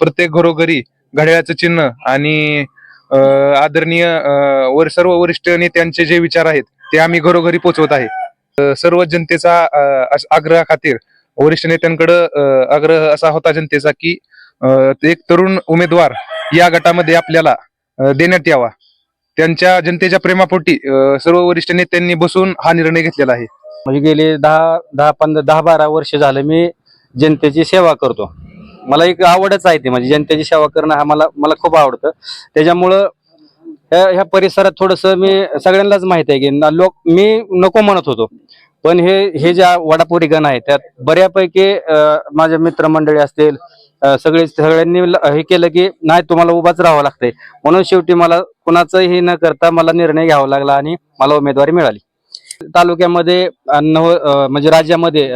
प्रत्येक घरोघरी घड्याळाचं चिन्ह आणि अ, आदरणीय अ, वर सर्व वरिष्ठ नेत्यांचे जे विचार आहेत ते आम्ही घरोघरी पोहोचवत आहे. सर्व जनतेचा आग्रहा खातीर वरिष्ठ नेत्यांकडे आग्रह असा होता जनतेचा की अ, एक तरुण उमेदवार या गटामध्ये आपल्याला देण्यात यावा. त्यांच्या जनतेच्या प्रेमापोटी सर्व वरिष्ठ नेत्यांनी बसून हा निर्णय घेतलेला आहे. म्हणजे गेले दहा दहा पंधरा दहा बारा वर्ष झालं मी जनतेची सेवा करतो. मला एक आवडच आहे ती. म्हणजे जनतेची सेवा करणं हा मला मला खूप आवडतं. त्याच्यामुळं ह्या परिसरात थोडस मी सगळ्यांनाच माहीत आहे की लोक मी नको म्हणत होतो. पण हे हे ज्या वडापुरी गण आहे त्यात बऱ्यापैकी माझ्या मित्रमंडळी असतील सगळे सगळ्यांनी हे केलं की नाही तुम्हाला उभाच राहावं लागतंय. म्हणून शेवटी मला कुणाचंही न करता मला निर्णय घ्यावा लागला आणि मला उमेदवारी मिळाली. तालुक्यामध्ये नव म्हणजे राज्यामध्ये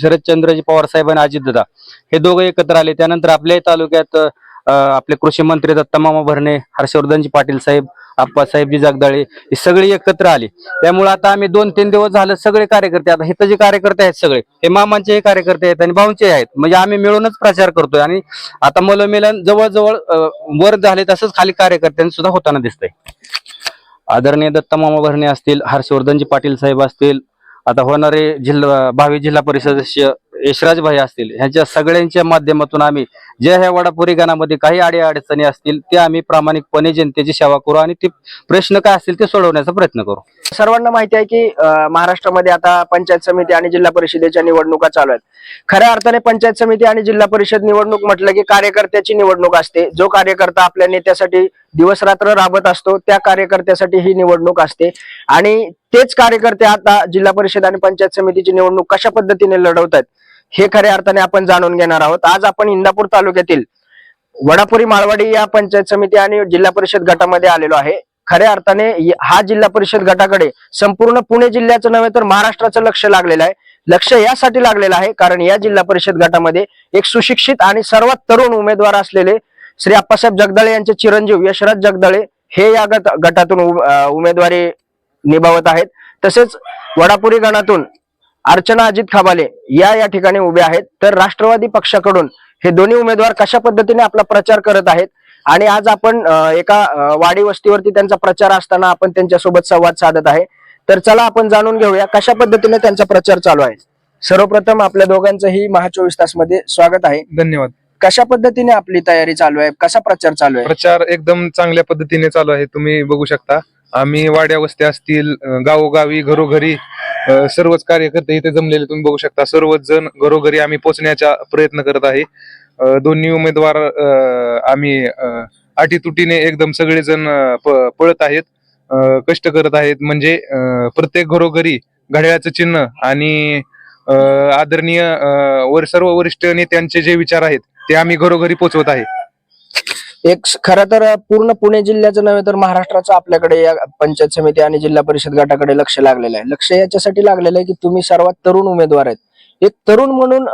शरदचंद्रजी पवार साहेब आणि अजितदादा हे दोघं एकत्र आले. त्यानंतर आपल्याही तालुक्यात आपले कृषी मंत्री दत्तामामा भरणे हर्षवर्धनजी पाटील साहेब आप्पासाहेबजी जगदाळे ही सगळी एकत्र आली. त्यामुळे आता आम्ही दोन तीन दिवस झालं सगळे कार्यकर्ते. आता हे जे कार्यकर्ते आहेत सगळे हे मामांचे हे कार्यकर्ते आहेत आणि भाऊंचे आहेत. म्हणजे आम्ही मिळूनच प्रचार करतोय आणि आता मलमिलन जवळजवळ वर झाले तसंच खाली कार्यकर्त्यांनी सुद्धा होताना दिसतंय. आदरणीय दत्ता मामा भरणे असतील हर्षवर्धनजी पाटील साहेब असतील आता होणारे जिल्हा भावी जिल्हा परिषद यशराज भाई असतील ह्यांच्या सगळ्यांच्या माध्यमातून आम्ही जे ह्या वडापुरी गाणामध्ये काही आडी अडचणी असतील ते आम्ही प्रामाणिकपणे जनतेची सेवा करू आणि ते प्रश्न काय असतील ते सोडवण्याचा प्रयत्न करू. सर्वांना माहिती आहे की महाराष्ट्रामध्ये आता पंचायत समिती आणि जिल्हा परिषदेच्या निवडणुका चालू आहेत. खऱ्या अर्थाने पंचायत समिती आणि जिल्हा परिषद निवडणूक म्हटलं की कार्यकर्त्याची निवडणूक असते. जो कार्यकर्ता आपल्या नेत्यासाठी दिवस रात्र राबत असतो त्या कार्यकर्त्यासाठी ही निवडणूक असते. आणि तेच कार्यकर्ते आता जिल्हा परिषद आणि पंचायत समितीची निवडणूक कशा पद्धतीने लढवत आहेत हे खऱ्या अर्थाने आपण जाणून घेणार आहोत. आज आपण इंदापूर तालुक्यातील वडापुरी माळवाडी या पंचायत समिती आणि जिल्हा परिषद गटामध्ये आलेलो आहे. खऱ्या अर्थाने हा जिल्हा परिषद गटाकडे संपूर्ण पुणे जिल्ह्याचं नव्हे तर महाराष्ट्राचं लक्ष लागलेलं आहे. लक्ष यासाठी लागलेलं आहे कारण या जिल्हा परिषद गटामध्ये एक सुशिक्षित आणि सर्वात तरुण उमेदवार असलेले श्री अप्पासाहेब जगदाळे यांचे चिरंजीव यशराज जगदाळे हे या गट गटातून उमेदवारी निभावत आहेत. तसेच वडापुरी गणातून अर्चना अजित खबाले या या ठिकाणी उभे आहेत. तर राष्ट्रवादी पक्षाकडून हे दोन्ही उमेदवार कशा पद्धतीने आपला प्रचार करत आहेत? आणि आज आपण एका वाडी वस्तीवरती त्यांचा प्रचार असताना आपण त्यांच्यासोबत संवाद साधत आहे. तर चला आपण जाणून घेऊया कशा पद्धतीने त्यांचा प्रचार चालू आहे. सर्वप्रथम आपल्या दोघांचंही महा चोवीस तासमध्ये स्वागत आहे. धन्यवाद. कशा पद्धतीने आपली तयारी चालू आहे? कसा प्रचार चालू आहे? प्रचार एकदम चांगल्या पद्धतीने चालू आहे तुम्ही बघू शकता. आम्ही वाड्या वस्त्या असतील गावोगावी घरोघरी सर्वच कार्यकर्ते इथे जमलेले तुम्ही बघू शकता. सर्वच जण घरोघरी आम्ही पोहोचण्याचा प्रयत्न करत आहे. दोन्ही उमेदवार आम्ही अटीतुटीने एकदम सगळेजण प- पळत आहेत. कष्ट करत आहेत. म्हणजे प्रत्येक घरोघरी घड्याळाचं चिन्ह आणि आदरणीय वर सर्व वरिष्ठ नेत्यांचे जे विचार आहेत ते आम्ही घरोघरी पोहोचवत आहे. एक खरं तर पूर्ण पुणे जिल्ह्याचं नव्हे तर महाराष्ट्राचं आपल्याकडे या पंचायत समिती आणि जिल्हा परिषद गटाकडे लक्ष लागलेलं आहे. लक्ष याच्यासाठी लागलेलं आहे की तुम्ही सर्वात तरुण उमेदवार आहेत. एक तरुण म्हणून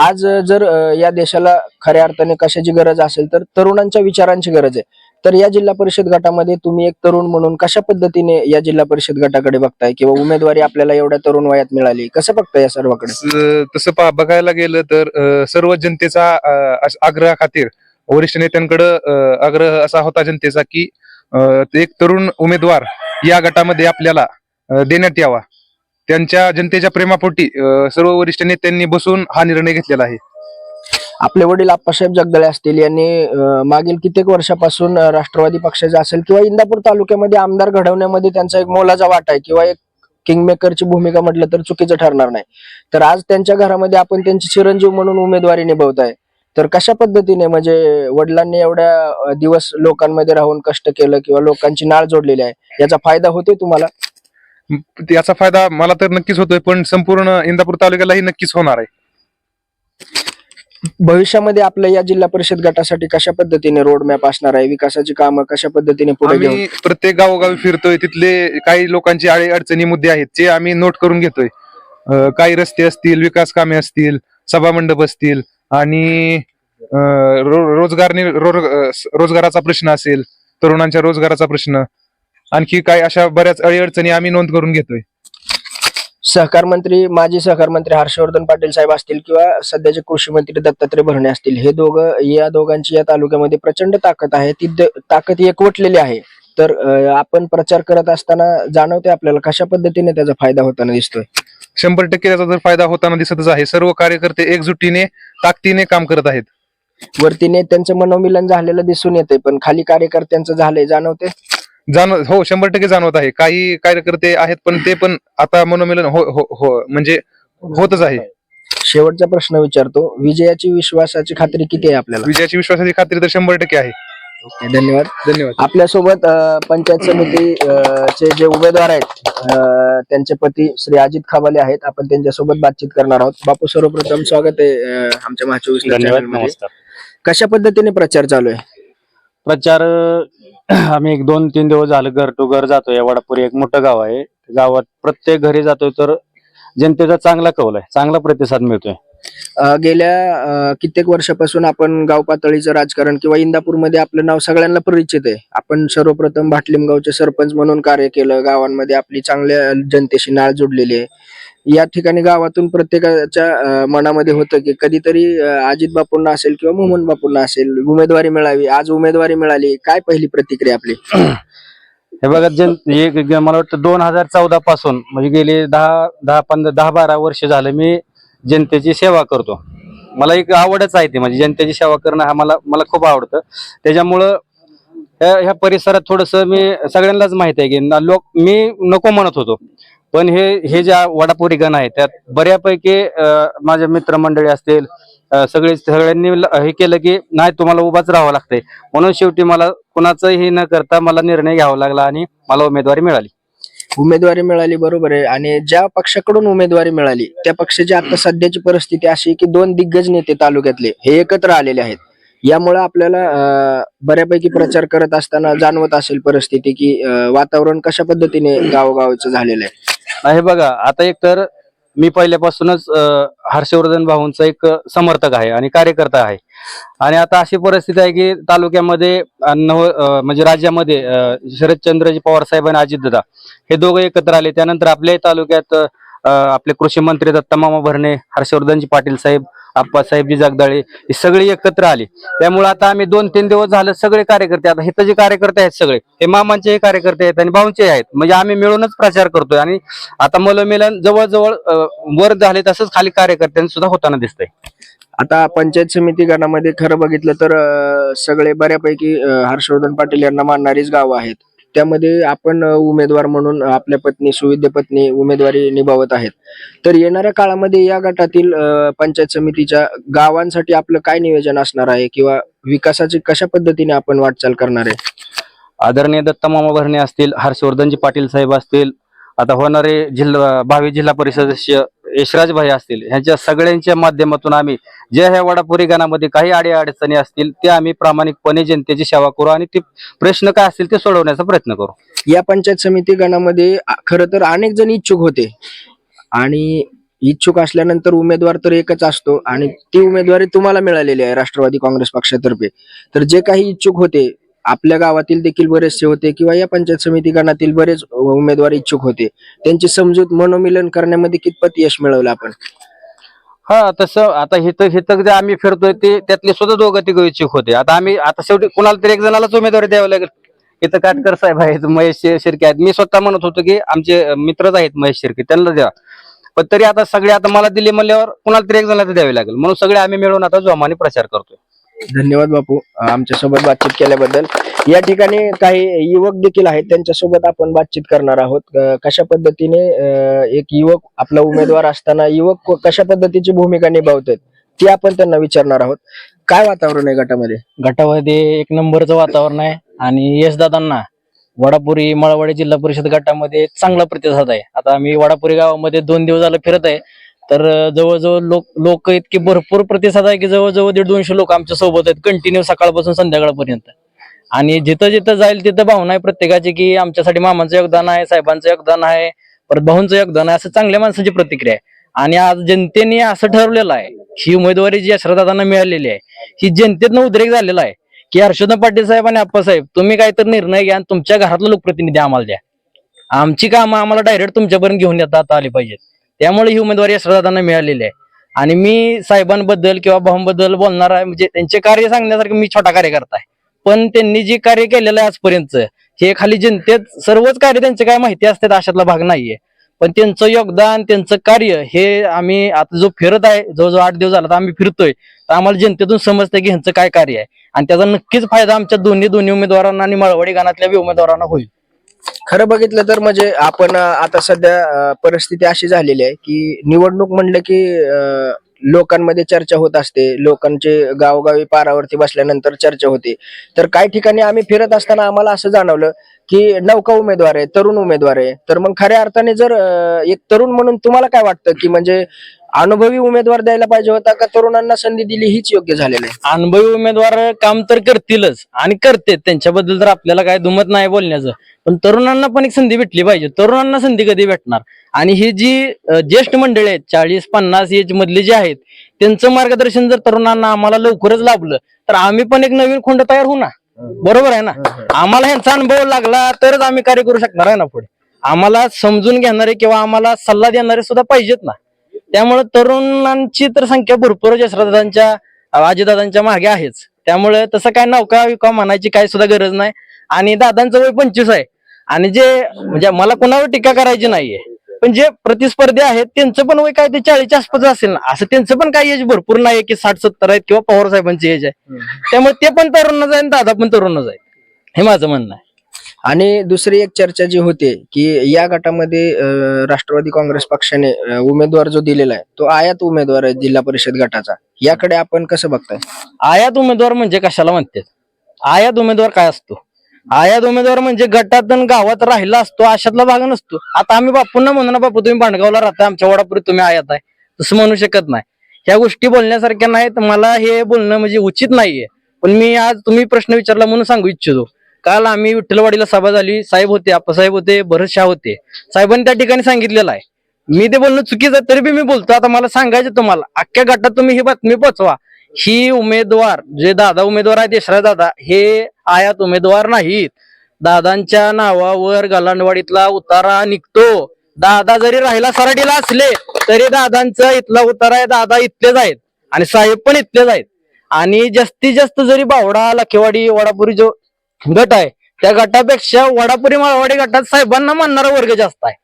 आज जर या देशाला खऱ्या अर्थाने कशाची गरज असेल तर तरुणांच्या विचारांची गरज आहे. तर या जिल्हा परिषद गटामध्ये तुम्ही एक तरुण म्हणून कशा पद्धतीने या जिल्हा परिषद गटाकडे बघताय किंवा उमेदवारी आपल्याला एवढ्या तरुण वयात मिळाली? कसं बघताय या सर्वाकडे? तसं बघायला गेलं तर सर्व जनतेचा अ, आग्रह खातीर वरिष्ठ नेत्यांकडे आग्रह असा होता जनतेचा की अ, एक तरुण उमेदवार या गटामध्ये आपल्याला देण्यात यावा. त्यांच्या जनतेच्या प्रेमापोटी सर्व वरिष्ठ नेत्यांनी बसून हा निर्णय घेतलेला आहे. आपले वडील आप्पासाहेब जगदळे असतील यांनी मागील कित्येक वर्षापासून राष्ट्रवादी पक्षाचे असेल किंवा इंदापूर तालुक्यामध्ये आमदार घडवण्यामध्ये त्यांचा एक मोलाचा वाटा आहे किंवा एक किंगमेकरची भूमिका म्हटलं तर चुकीचं ठरणार नाही. तर आज त्यांच्या घरामध्ये आपण त्यांची चिरंजीव म्हणून उमेदवारी निभवताय. तर कशा पद्धतीने म्हणजे वडिलांनी एवढ्या दिवस लोकांमध्ये राहून कष्ट केलं किंवा लोकांची नाळ जोडलेली आहे याचा फायदा होतोय तुम्हाला? याचा फायदा मला तर नक्कीच होतोय पण संपूर्ण इंदापूर तालुक्यालाही नक्कीच होणार आहे. भविष्यामध्ये आपल्या या जिल्हा परिषद गटासाठी कशा पद्धतीने रोड मॅप असणार आहे विकासाची कामं कशा पद्धतीने पुढे आम्ही प्रत्येक गावोगावी फिरतोय तिथले काही लोकांची अडी अडचणी मुद्दे आहेत जे आम्ही नोट करून घेतोय. अं, काही रस्ते असतील विकास कामे असतील सभा मंडप असतील आणि रो- रोजगार रो- रोजगाराचा प्रश्न असेल तरुणांच्या रोजगाराचा प्रश्न आणखी काही अशा बऱ्याच अडीअडचणी आम्ही नोंद करून घेतोय. सहकार मंत्री माजी सहकार मंत्री हर्षवर्धन पाटील साहेब असतील किंवा सध्याचे कृषी मंत्री दत्तात्रय भरणे असतील हे दोघं या दोघांची या तालुक्यामध्ये प्रचंड ताकद आहे. ती ताकद एकवटलेली आहे. तर आपण प्रचार करत असताना जाणवते आपल्याला कशा पद्धतीने त्याचा फायदा होताना दिसतोय. शंभर टक्के त्याचा जर फायदा होताना दिसतच आहे. सर्व कार्यकर्ते एकजुटीने ताकदीने काम करत आहेत. वरतीने त्यांचं मनोमिलन झालेलं दिसून येते पण खाली कार्यकर्त्यांचं झालंय जाणवते जाण हो शंभर टक्के जाणवत आहे. काही कार्यकर्ते आहेत पण ते पण आता मनोमिलन हो हो हो म्हणजे होतच आहे. शेवटचा प्रश्न विचारतो. विजयाची विश्वासाची खात्री किती आहे आपल्याला? विजयाची विश्वासाची खात्री तर शंभर टक्के आहे. धन्यवाद. धन्यवाद. आपल्यासोबत अ, पंचायत समिती अ, चे जे उमेदवार आहेत अ, त्यांचे पती श्री अजित खाबाले आहेत. आपण त्यांच्यासोबत बातचीत करणार आहोत. बापू सर्वप्रथम स्वागत आहे अ, आमच्या महाचोवीस धन्यवाद नमस्कार. कशा पद्धतीने प्रचार चालू आहे? प्रचार अं, आम्ही एक दोन तीन दिवस झालं घर टू घर जातोय. वडापुरी एक मोठं गाव आहे. गावात प्रत्येक घरी जातोय तर जनतेचा चांगला कौल आहे चांगला प्रतिसाद मिळतोय. अ, गेल्या अ, कित्येक वर्षापासून आपण गाव पातळीचं राजकारण किंवा इंदापूरमध्ये आपलं नाव सगळ्यांना परिचित आहे. आपण सर्वप्रथम भाटलिमगावचे सरपंच म्हणून कार्य केलं गावांमध्ये आपली चांगल्या जनतेशी नाळ जोडलेली आहे. या ठिकाणी गावातून प्रत्येकाच्या अ, मनामध्ये होतं की कधीतरी अ, अजित बापूंना असेल किंवा मोहन बापूंना असेल उमेदवारी मिळावी आज उमेदवारी मिळाली काय पहिली प्रतिक्रिया आपली? हे बघा जन एक मला वाटतं दोन हजार चौदा पासून म्हणजे गेले दहा दहा पंधरा दहा बारा वर्ष झालं मी जनतेची सेवा करतो. मला एक आवडच आहे ती म्हणजे जनतेची सेवा करणं हा मला मला खूप आवडतं. त्याच्यामुळं ह्या परिसरात थोडस मी सगळ्यांनाच माहीत आहे की लोक मी नको म्हणत होतो. पण हे हे ज्या वडापुरी गण आहे त्यात बऱ्यापैकी माझ्या मित्रमंडळी असतील सगळे सगळ्यांनी हे केलं की नाही तुम्हाला उभाच राहावं लागतंय. म्हणून शेवटी मला कुणाचंही न करता मला निर्णय घ्यावा लागला आणि मला उमेदवारी मिळाली. उमेदवारी मिळाली बरोबर आहे. आणि ज्या पक्षाकडून उमेदवारी मिळाली त्या पक्षाची आता सध्याची परिस्थिती अशी की दोन दिग्गज नेते तालुक्यातले हे एकत्र आलेले आहेत. यामुळे आपल्याला बऱ्यापैकी प्रचार करत असताना जाणवत असेल परिस्थिती की वातावरण कशा पद्धतीने गावोगावचं झालेलं आहे. हे बघा आता एक तर मी पहिल्यापासूनच हर्षवर्धन भाऊंचा एक समर्थक आहे आणि कार्यकर्ता आहे. आणि आता अशी परिस्थिती आहे की तालुक्यामध्ये नव म्हणजे राज्यामध्ये शरदचंद्रजी पवार साहेब आणि अजितदादा हे दोघं एकत्र आले. त्यानंतर आपल्याही तालुक्यात आपले कृषी मंत्री दत्तामामा भरणे हर्षवर्धनजी पाटील साहेब आप्पासाहेबजी जगदाळे हे सगळे एकत्र आले. त्यामुळे आता आम्ही दोन तीन दिवस झालं सगळे कार्यकर्ते आता हे जे कार्यकर्ते आहेत सगळे हे मामांचे कार्यकर्ते आहेत आणि भाऊंचे आहेत. म्हणजे आम्ही मिळूनच प्रचार करतोय आणि आता मलमिलन जवळजवळ वर झाले तसंच खाली कार्यकर्त्यांनी सुद्धा होताना दिसतंय. आता पंचायत समिती गणामध्ये खरं बघितलं तर सगळे बऱ्यापैकी हर्षवर्धन पाटील यांना मानणारीच गावं आहेत. त्यामध्ये आपण उमेदवार म्हणून आपल्या पत्नी सुविद्य पत्नी उमेदवारी निभावत आहेत. तर येणाऱ्या काळामध्ये या गटातील पंचायत समितीच्या गावांसाठी आपलं काय नियोजन असणार आहे? किंवा विकासाची कशा पद्धतीने आपण वाटचाल करणार आहे? आदरणीय दत्ता मामा भरणे असतील हर्षवर्धनजी पाटील साहेब असतील आता होणारे जिल्हा भावी जिल्हा परिषद सदस्य यशराज भाई असतील ह्यांच्या सगळ्यांच्या माध्यमातून आम्ही जे ह्या वडापुरी गाणामध्ये काही आडी अडचणी असतील त्या आम्ही प्रामाणिकपणे जनतेची सेवा करू आणि ते प्रश्न काय असतील ते सोडवण्याचा प्रयत्न करू. या पंचायत समिती गणामध्ये खर तर अनेक जण इच्छुक होते. आणि इच्छुक असल्यानंतर उमेदवार तर एकच असतो आणि ती उमेदवारी तुम्हाला मिळालेली आहे राष्ट्रवादी काँग्रेस पक्षातर्फे. तर जे काही इच्छुक होते आपल्या गावातील देखील बरेचसे होते किंवा या पंचायत समिती गणातील बरेच उमेदवार इच्छुक होते. त्यांची समजूत मनोमिलन करण्यामध्ये कितपत यश मिळवलं आपण? हा तसं आता हिथं हिथं जे आम्ही फिरतोय ते त्यातले सुद्धा दोघं तिघ इच्छुक होते. आता आम्ही आता शेवटी कुणाला तरी एक जणालाच उमेदवारी द्यावी लागेल. इथं काटकर साहेब आहेत महेश शिर्के आहेत. मी स्वतः म्हणत होतो की आमचे मित्रच आहेत महेश शिर्के त्यांना द्या. पण तरी आता सगळे आता मला दिले म्हणल्यावर कुणाला तरी एक जणाला द्यावी लागेल. म्हणून सगळे आम्ही मिळून आता जोमाने प्रचार करतोय. धन्यवाद बापू. आमच्यासोबत बातचीत केल्याबद्दल. या ठिकाणी काही युवक देखील आहेत त्यांच्यासोबत आपण बातचीत करणार आहोत. कशा पद्धतीने एक युवक आपला उमेदवार असताना युवक कशा पद्धतीची भूमिका निभावतात ती आपण त्यांना विचारणार आहोत. काय वातावरण आहे गटामध्ये? गटामध्ये एक नंबरचं वातावरण आहे आणि यश दादांना वडापुरी मळवाडी जिल्हा परिषद गटामध्ये चांगला प्रतिसाद आहे. आता मी वडापुरी गावामध्ये दोन दिवस झालं फिरत आहे. तर जवळजवळ लोक लोक इतके भरपूर प्रतिसाद आहे की जवळजवळ दीड दोनशे लोक आमच्यासोबत आहेत कंटिन्यू सकाळपासून संध्याकाळपर्यंत. आणि जिथं जिथं जाईल तिथं भावना आहे प्रत्येकाची की आमच्यासाठी मामांचं योगदान आहे साहेबांचं योगदान आहे परत भाऊंचं योगदान आहे असं चांगल्या माणसाची प्रतिक्रिया आहे. आणि आज जनतेने असं ठरवलेलं आहे ही उमेदवारी जी यशरादांना मिळालेली आहे ही जनतेतनं उद्रेक झालेला आहे की हर्षवर्धन पाटील साहेब आणि आप्पासाहेब तुम्ही काहीतरी निर्णय घ्या आणि तुमच्या घरातलं लोकप्रतिनिधी आम्हाला द्या. आमची कामं आम्हाला डायरेक्ट तुमच्यापर्यंत घेऊन येता आता आली पाहिजेत. त्यामुळे ही उमेदवारी यशदादांना मिळालेली आहे. आणि मी साहेबांबद्दल किंवा भाऊंबद्दल बोलणार आहे म्हणजे त्यांचे कार्य सांगण्यासारखं मी छोटा कार्यकर्ता आहे. पण त्यांनी जे कार्य केलेलं आहे आजपर्यंत हे खाली जनतेत सर्वच कार्य त्यांचे काय माहिती असतात अशातला भाग नाहीये. पण त्यांचं योगदान त्यांचं कार्य हे आम्ही आता जो फिरत आहे जवळजवळ आठ दिवस झाला तर आम्ही फिरतोय तर आम्हाला जनतेतून समजतंय की ह्यांचं काय कार्य आहे. आणि त्याचा नक्कीच फायदा आमच्या दोन्ही दोन्ही उमेदवारांना आणि मळवडी गाणातल्या उमेदवारांना होईल. खरं बघितलं तर म्हणजे आपण आता सध्या परिस्थिती अशी झालेली आहे की निवडणूक म्हणलं की लोकांमध्ये चर्चा होत असते. लोकांचे गावोगावी पारावरती बसल्यानंतर चर्चा होते. तर काही ठिकाणी आम्ही फिरत असताना आम्हाला असं जाणवलं की नौका उमेदवार आहे तरुण उमेदवार आहे. तर मग खऱ्या अर्थाने जर एक तरुण म्हणून तुम्हाला काय वाटतं की म्हणजे अनुभवी उमेदवार द्यायला पाहिजे होता का? तरुणांना संधी दिली हीच योग्य झालेली आहे. अनुभवी उमेदवार काम तर करतीलच आणि करते त्यांच्याबद्दल तर आपल्याला काय दुमत नाही बोलण्याचं. पण तरुणांना पण एक संधी भेटली पाहिजे. तरुणांना संधी कधी भेटणार? आणि ही जी ज्येष्ठ मंडळी आहेत चाळीस पन्नास एज मधली जी आहेत त्यांचं मार्गदर्शन जर तरुणांना आम्हाला लवकरच लाभलं तर आम्ही पण एक नवीन खोंड तयार होऊ ना? बरोबर आहे ना? आम्हाला ह्यांचा अनुभव लागला तरच आम्ही कार्य करू शकणार आहे ना पुढे? आम्हाला समजून घेणारे किंवा आम्हाला सल्ला देणारे सुद्धा पाहिजेत ना? त्यामुळे तरुणांची तर संख्या भरपूर यशरादांच्या अजितदादांच्या मागे आहेच. त्यामुळे तसं काय नौका विका म्हणायची काय सुद्धा गरज नाही. आणि दादांचं वय पंचवीस आहे. आणि जे म्हणजे मला कोणावर टीका करायची नाहीये. पण जे प्रतिस्पर्धी आहेत त्यांचं पण वय काय ते चाळीसच्या आसपास असेल ना. असं त्यांचं पण काही एज भरपूर नाही की साठ सत्तर आहेत किंवा पवार साहेबांची एज आहे. त्यामुळे ते पण तरुणच आहे आणि दादा पण तरुणच आहे हे माझं म्हणणं आहे. आणि दुसरी एक चर्चा जी होते की या गटामध्ये अं, राष्ट्रवादी काँग्रेस पक्षाने उमेदवार जो दिलेला आहे तो आयात उमेदवार आहे जिल्हा परिषद गटाचा. याकडे आपण कसं बघताय? आयात उमेदवार म्हणजे कशाला म्हणते आयात उमेदवार काय असतो? आयात उमेदवार म्हणजे गटात गावात राहिला असतो अशातला भाग नसतो. आता आम्ही बापूंना म्हणू ना बापू तुम्ही भांडगावला राहता आमच्या वडापुरी तुम्ही आयात आहे. तसं म्हणू शकत नाही. ह्या गोष्टी बोलण्यासारख्या नाहीत. मला हे बोलणं म्हणजे उचित नाहीये. पण मी आज तुम्ही प्रश्न विचारला म्हणून सांगू इच्छितो. काल आम्ही विठ्ठलवाडीला सभा झाली. साहेब होते आप्पासाहेब होते भरत शाह होते. साहेबांनी त्या ठिकाणी सांगितलेलं आहे. मी ते बोलणं चुकीचं तरी बी मी बोलतो आता मला सांगायचं तुम्हाला अख्ख्या गटात तुम्ही ही बातमी पोचवा. ही उमेदवार जे दादा उमेदवार आहेत यशराज दादा हे आयात उमेदवार नाहीत. दादांच्या नावावर गलांडवाडीतला उतारा निघतो. दादा जरी राहिला सराटीला असले तरी दादांचा इथला उतारा आहे दादा इथलेच आहेत. आणि साहेब पण इथलेच आहेत. आणि जास्तीत जास्त जरी बावडा लखेवाडी वडापुरी जो गट आहे. त्या गटापेक्षा वडापुरी माळवाडी गटात साहेबांना मानणारा वर्ग जास्त आहे.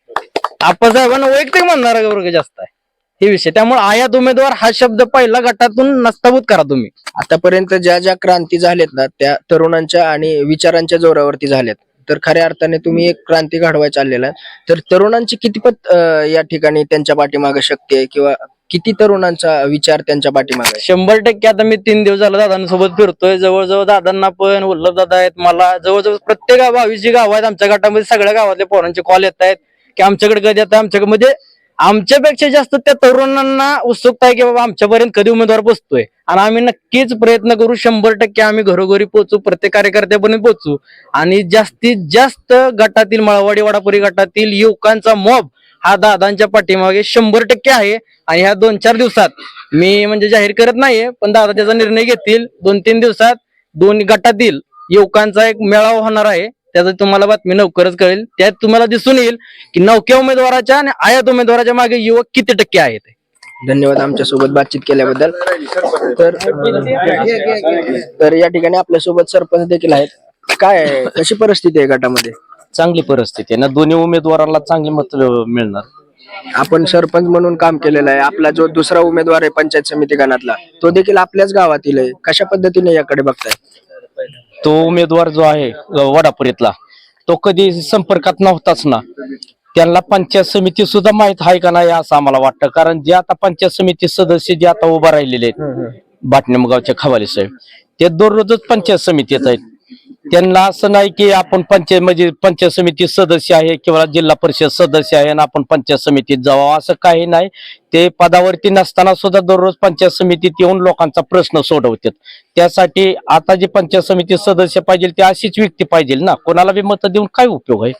आप्पासाहेबांना वैयक्तिक मानणारा वर्ग जास्त आहे. हे विषय. त्यामुळे आयात उमेदवार हा शब्द पहिला गटातून नस्ताभूत करा तुम्ही. आतापर्यंत ज्या ज्या क्रांती झाल्यात ना त्या तरुणांच्या आणि विचारांच्या जोरावरती झाल्यात. तर खऱ्या अर्थाने तुम्ही एक क्रांती घडवाय चाललेला आहे. तर तरुणांची कितीपत या ठिकाणी त्यांच्या पाठीमागे शक्ती आहे किंवा किती तरुणांचा विचार त्यांच्या पाठीमागे आहे? शंभर टक्के आता मी तीन दिवस झालं दादांसोबत फिरतोय. जवळजवळ दादांना पण उल्लभ दादा आहेत मला. जवळजवळ प्रत्येक गाव बावीस जी गाव आहेत आमच्या गटामध्ये. सगळ्या गावातल्या पोरांचे कॉल येत आहेत की आमच्याकडे कधी येतात आमच्याकडे म्हणजे आमच्यापेक्षा जास्त त्या तरुणांना उत्सुकता आहे की बाबा आमच्यापर्यंत कधी उमेदवार पोहोचतोय आणि आम्ही नक्कीच प्रयत्न करू शंभर टक्के आम्ही घरोघरी पोहोचू प्रत्येक कार्यकर्त्यापर्यंत पोहोचू आणि जास्तीत जास्त गटातील मळवाडी वडापुरी गटातील युवकांचा मॉब हा दादांच्या पाठीमागे शंभर टक्के आहे आणि ह्या दोन चार दिवसात मी म्हणजे जाहीर करत नाहीये पण दादा त्याचा निर्णय घेतील दोन तीन दिवसात दोन गटातील युवकांचा एक मेळावा होणार आहे. त्याचं तुम्हाला बातमी लवकरच कळेल. त्यात तुम्हाला दिसून येईल की नौक्या उमेदवाराच्या आणि आयात उमेदवाराच्या मागे युवक किती टक्के आहेत. धन्यवाद आमच्यासोबत बातचीत केल्याबद्दल. तर तर या ठिकाणी आपल्यासोबत सरपंच देखील आहेत. काय कशी परिस्थिती आहे गटामध्ये? चांगली परिस्थिती आहे. ना दोन्ही उमेदवारांना चांगली मत मिळणार. आपण सरपंच म्हणून काम केलेलं आहे. आपला जो दुसरा उमेदवार आहे पंचायत समिती गणातला तो देखील आपल्याच गावातील आहे. कशा पद्धतीने याकडे बघताय? तो उमेदवार जो आहे अ, वडापुरीतला तो कधी संपर्कात नव्हताच ना. त्यांना पंचायत समिती सुद्धा माहीत आहे का नाही असं आम्हाला वाटतं. कारण जे आता पंचायत समिती सदस्य जे आता उभा राहिलेले आहेत बाटणेमगावचे खवाले साहेब ते दररोजच पंचायत समितीत आहेत. त्यांना असं नाही की आपण पंचायत म्हणजे पंचायत समिती सदस्य आहे किंवा जिल्हा परिषद सदस्य आहे आणि आपण पंचायत समितीत जावं. असं काही नाही. ते पदावरती नसताना सुद्धा दररोज पंचायत समितीत येऊन लोकांचा प्रश्न सोडवतात. त्यासाठी आता जे पंचायत समिती सदस्य पाहिजे ते अशीच व्यक्ती पाहिजे ना? कोणाला बी मत देऊन काय उपयोग आहे?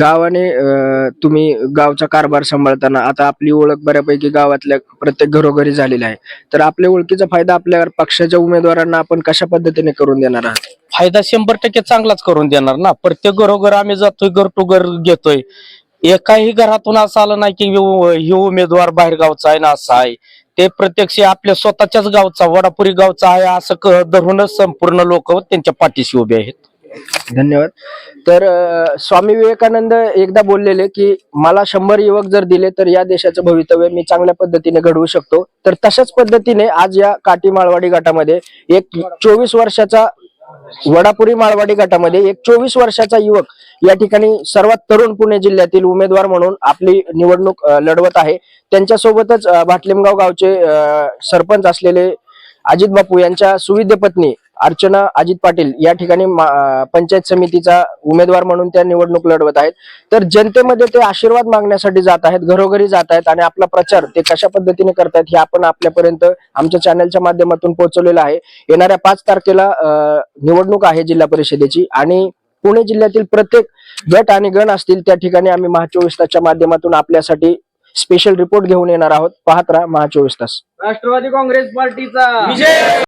गावाने तुम्ही गावचा कारभार सांभाळताना आता आपली ओळख बऱ्यापैकी गावातल्या प्रत्येक घरोघरी झालेली आहे. तर आपल्या ओळखीचा फायदा आपल्या पक्षाच्या उमेदवारांना आपण कशा पद्धतीने करून देणार आहात? फायदा शंभर टक्के चांगलाच करून देणार ना. प्रत्येक घरोघर आम्ही जातोय घर टू घर घेतोय. एकाही घरातून असं आलं नाही की हे उमेदवार बाहेर गावचा आहे ना असा आहे. ते प्रत्यक्ष आपल्या स्वतःच्याच गावचा वडापुरी गावचा आहे असं क- धरूनच संपूर्ण लोक त्यांच्या पाठीशी उभे आहेत. धन्यवाद. तर स्वामी विवेकानंद एकदा बोललेले की मला शंभर युवक जर दिले तर या देशाचं भवितव्य मी चांगल्या पद्धतीने घडवू शकतो. तर तशाच पद्धतीने आज या काटी माळवाडी गटामध्ये एक चोवीस वर्षाचा वडापुरी माळवाडी गटामध्ये एक चोवीस वर्षाचा युवक या ठिकाणी सर्वात तरुण पुणे जिल्ह्यातील उमेदवार म्हणून आपली निवडणूक लढवत आहे. त्यांच्यासोबतच भाटलेमगाव भाटलिमगाव गावचे सरपंच असलेले अजित बापू यांच्या सुविद्य पत्नी अर्चना अजित पाटील या ठिकाणी पंचायत समितीचा उमेदवार म्हणून त्या निवडणूक लढवत आहेत. तर जनतेमध्ये ते आशीर्वाद मागण्यासाठी जात आहेत घरोघरी जात आहेत आणि आपला प्रचार ते कशा पद्धतीने करतायत हे आपण आपल्यापर्यंत आमच्या चॅनलच्या माध्यमातून पोहोचवलेलं आहे. येणाऱ्या पाच तारखेला निवडणूक आहे जिल्हा परिषदेची आणि पुणे जिल्ह्यातील प्रत्येक गट आणि गण असतील त्या ठिकाणी आम्ही महा चोवीस तासच्या माध्यमातून आपल्यासाठी स्पेशल रिपोर्ट घेऊन येणार आहोत. पाहत राहा महा चोवीस तास. राष्ट्रवादी काँग्रेस पार्टीचा.